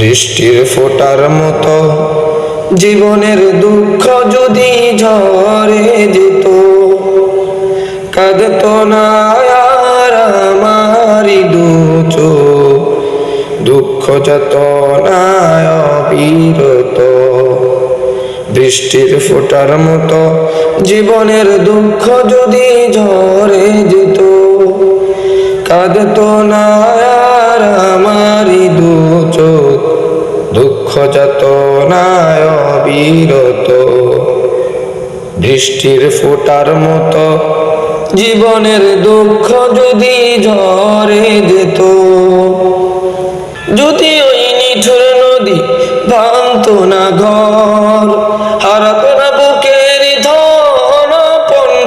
বৃষ্টির ফোটার মতো। জীবনের দুঃখ যদি ঝরে যেত, কাঁদত না আমারি দুচো দুঃখ যত অবিরত। বৃষ্টির ফোটার মতো জীবনের দুঃখ যদি ঝরে যেত, কাঁদত না যত না বৃষ্টির ফোটার মতো জীবনের দুঃখ যদি ঝরে যেত, যদি ওই নিঠুর নদী ভাঙত না ঘর, হারাত না বুকের ধন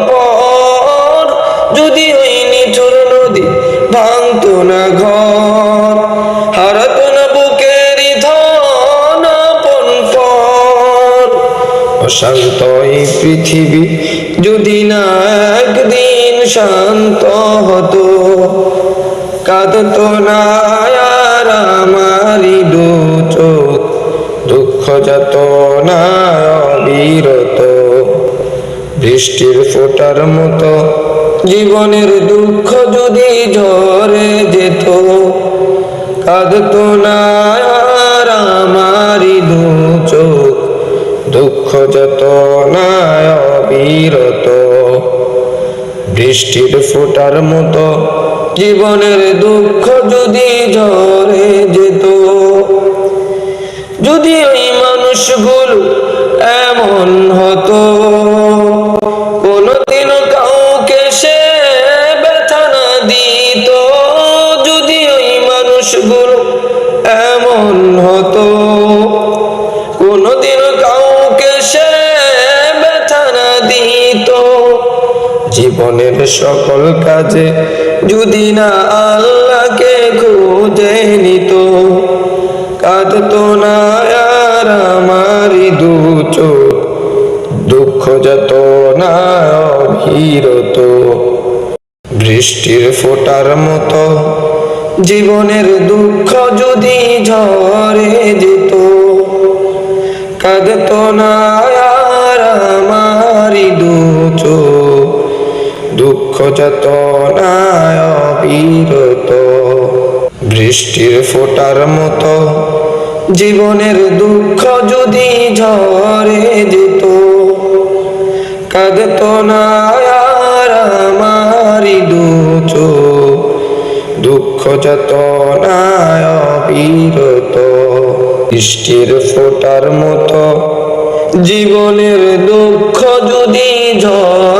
পর, যদি ওই নিঠুর নদী ভাঙত না ঘর অশান্ত এই পৃথিবী। যদি না একদিন শান্ত হতো, কাঁদত না আর আমারি দু চোখ দুঃখ যত না অবিরত। বৃষ্টির ফোটার মতো জীবনের দুঃখ যদি ঝরে যেত, কাঁদত না আর আমারি দু যত না অবিরত বৃষ্টির ফোটার মতো জীবনের দুঃখ যদি ঝরে যেত, যদি ওই মানুষগুলো এমন হতো জীবনের সকল কাজে যদি না আল্লাহকে খুঁজে নিত, কাঁদত না আর আমারি দু দুঃখ যত না অভিরত। বৃষ্টির ফোটার মতো জীবনের দুঃখ যদি ঝরে যেত, কাঁদত না আর আমারি দু চোখ দুঃখ যত না অবিরত। বৃষ্টির ফোটার মতো জীবনের দুঃখ যদি ঝরে যেত, কাঁদত না আর আমারি দু চোখ। দুঃখ যত না অবিরত। বৃষ্টির ফোটার মতো জীবনের দুঃখ যদি ঝরে